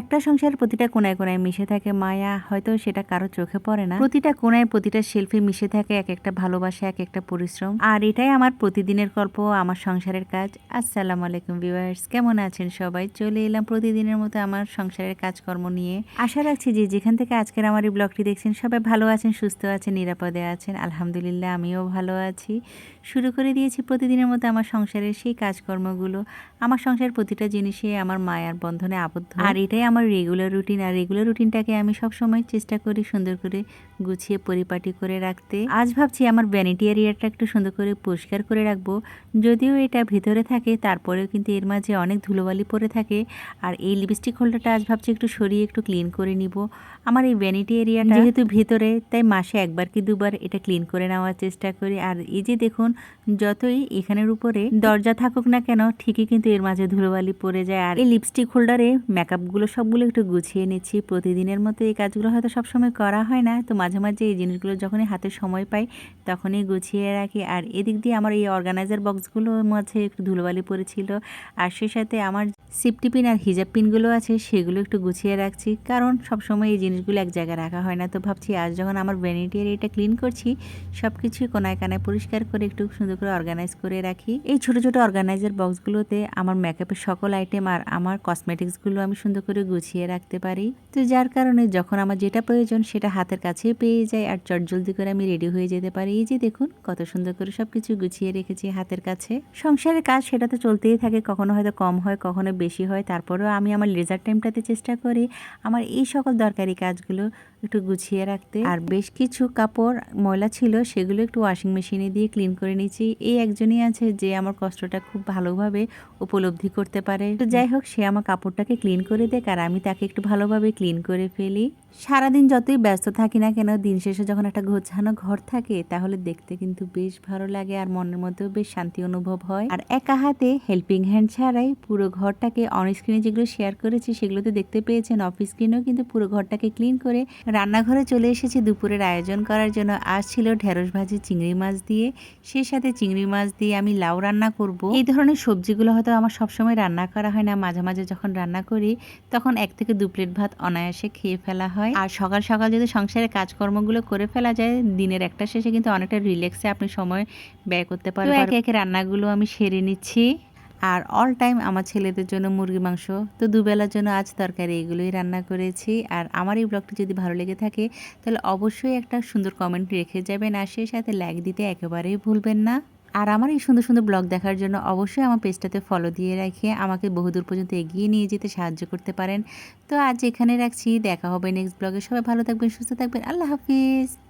একটা সংসারের প্রতিটা কোনায় কোনায় মিশে থাকে মায়া, হয়তো সেটা কারও চোখে পড়ে না। প্রতিটা কোনায় প্রতিটা শিল্পী মিশে থাকে এক একটা ভালোবাসা এক একটা পরিশ্রম। আর এটাই আমার প্রতিদিনের গল্প, আমার সংসারের কাজ। আসসালামু আলাইকুম ভিউয়ার্স, কেমন আছেন সবাই? চলে এলাম প্রতিদিনের মতো আমার সংসারের কাজকর্ম নিয়ে। আশা রাখছি যে যেখান থেকে আজকের আমার এই ব্লগটি দেখছেন, সবাই ভালো আছেন, সুস্থ আছেন, নিরাপদে আছেন। আলহামদুলিল্লাহ, আমিও ভালো আছি। শুরু করে দিয়েছি প্রতিদিনের মতো আমার সংসারের সেই কাজকর্মগুলো। আমার সংসারের প্রতিটা জিনিসে আমার মায়ার বন্ধনে আবদ্ধ। আর এটাই আমার রেগুলার রুটিন আর রেগুলার রুটিনটাকে আমি সব সময় চেষ্টা করি সুন্দর করে গুছিয়ে, পরিপাটি করে রাখতে। আজ ভাবছি আমার ভ্যানিটি এরিয়াটা একটু সুন্দর করে পরিষ্কার করে রাখব। যদিও এটা ভিতরে থাকে, তারপরেও কিন্তু এর মাঝে অনেক ধুলোবালি পড়ে থাকে। আর এই লিপস্টিক হোল্ডারটা আজ ভাবছি একটু সরিয়ে, একটু ক্লিন করে নিব। আমার এই ভ্যানিটি এরিয়াটা যেহেতু ভিতরে, তাই মাসে একবার কি দুবার এটা ক্লিন করে নেওয়ার চেষ্টা করি। আর এই যে দেখুন, যতই এখানের উপরে দরজা থাকুক না কেন, ঠিকই কিন্তু এর মাঝে ধুলোবালি পড়ে যায়। আর এই লিপস্টিক হোল্ডারে মেকআপগুলো সবগুলো একটু গুছিয়ে নিচ্ছি। প্রতিদিনের মতো এই কাজগুলো হয়তো সবসময় করা হয় না। তো মাঝে মাঝে এই জিনিসগুলো যখনই হাতে সময় পাই, তখনই গুছিয়ে রাখি। আর এদিক দিয়ে আমার এই অর্গানাইজার বক্সগুলোর মাঝে একটু ধুলোবালি পড়েছিল। আর সেই সাথে আমার সিফটি পিন আর হিজাব পিনগুলো আছে, সেগুলো একটু গুছিয়ে রাখছি। কারণ সবসময় এই জিনিসগুলো এক জায়গায় রাখা হয় না। তো ভাবছি, আজ যখন আমার ভ্যানিটির এটা ক্লিন করছি সব কিছুই কোনায় কানায় পরিষ্কার করে একটু সুন্দর করে অর্গানাইজ করে রাখি। এই ছোট ছোট অর্গানাইজার বক্সগুলোতে আমার মেকআপের সকল আইটেম আর আমার কসমেটিক্সগুলো আমি সুন্দর করে গুছিয়ে রাখতে পারি। তো যার কারণে যখন আমার যেটা প্রয়োজন সেটা হাতের কাছে পেয়ে যায় আর চটজলদি করে আমি রেডি হয়ে যেতে পারি। এই যে দেখুন, কত সুন্দর করে সব কিছু গুছিয়ে রেখেছি হাতের কাছে। সংসারের কাজ সেটা তো চলতেই থাকে, কখনো হয়তো কম হয়, কখনো বেশি হয়। তারপরেও আমি আমার লেজার টাইমটাতে চেষ্টা করি। আমার এই সকল দরকারি কাজগুলো একটু গুছিয়ে রাখতে। আর বেশ কিছু কাপড়, ময়লা ছিল, সেগুলো একটু ওয়াশিং মেশিনে দিয়ে ক্লিন করে নিয়েছি। এই একজনই আছে যে আমার কষ্টটা খুব ভালোভাবে উপলব্ধি করতে পারে। তো যাই হোক, সে আমার কাপড়টাকে ক্লিন করে দেখ, আর আমি তাকে একটু ভালোভাবে ক্লিন করে ফেলি। সারাদিন যতই ব্যস্ত থাকি না কেন, দিন শেষে যখন একটা গোছানো ঘর থাকে, তাহলে দেখতে কিন্তু বেশ ভালো লাগে আর মনের মধ্যেও বেশ শান্তি অনুভব হয়। আর একা হাতে হেল্পিং হ্যান্ড ছাড়াই পুরো ঘরটাকে অন স্ক্রিনে যেগুলো শেয়ার করেছি, সেগুলোতে দেখতে পেয়েছেন অফ স্ক্রিনেও কিন্তু পুরো ঘরটাকে ক্লিন করে রান্নাঘরে চলে এসেছি দুপুরের আয়োজন করার জন্য। আজ ছিল ঢেঁড়স ভাজি, চিংড়ি মাছ দিয়ে সেই সাথে চিংড়ি মাছ দিয়ে আমি লাউ রান্না করব। এই ধরনের সবজিগুলো হয়তো আমার সবসময় রান্না করা হয় না। মাঝে মাঝে যখন রান্না করি, তখন এক থেকে দু প্লেট ভাত অনায়াসে খেয়ে ফেলা হয়। আর সকাল সকাল যদি সংসারের কাজকর্মগুলো করে ফেলা যায় দিনের একটা শেষে কিন্তু অনেকটা রিল্যাক্সে আপনি সময় ব্যয় করতে পারবেন। একে একে রান্নাগুলো আমি সেরে নিচ্ছি। আর অল টাইম আমার ছেলেদের জন্য মুরগি মাংস। তো দুবেলার জন্য আজ তরকারি এগুলোই রান্না করেছি। আর আমার এই ব্লগটি যদি ভালো লেগে থাকে তাহলে অবশ্যই একটা সুন্দর কমেন্ট রেখে যাবেন। আর সেই সাথে লাইক দিতে একেবারেই ভুলবেন না। আর আমার এই সুন্দর সুন্দর ব্লগ দেখার জন্য অবশ্যই আমার পেজটাতে ফলো দিয়ে রাখে আমাকে বহুদূর পর্যন্ত এগিয়ে নিয়ে যেতে সাহায্য করতে পারেন। তো আজ এখানে রাখছি, দেখা হবে নেক্সট ব্লগে। সবাই ভালো থাকবেন, সুস্থ থাকবেন। আল্লাহ হাফিজ।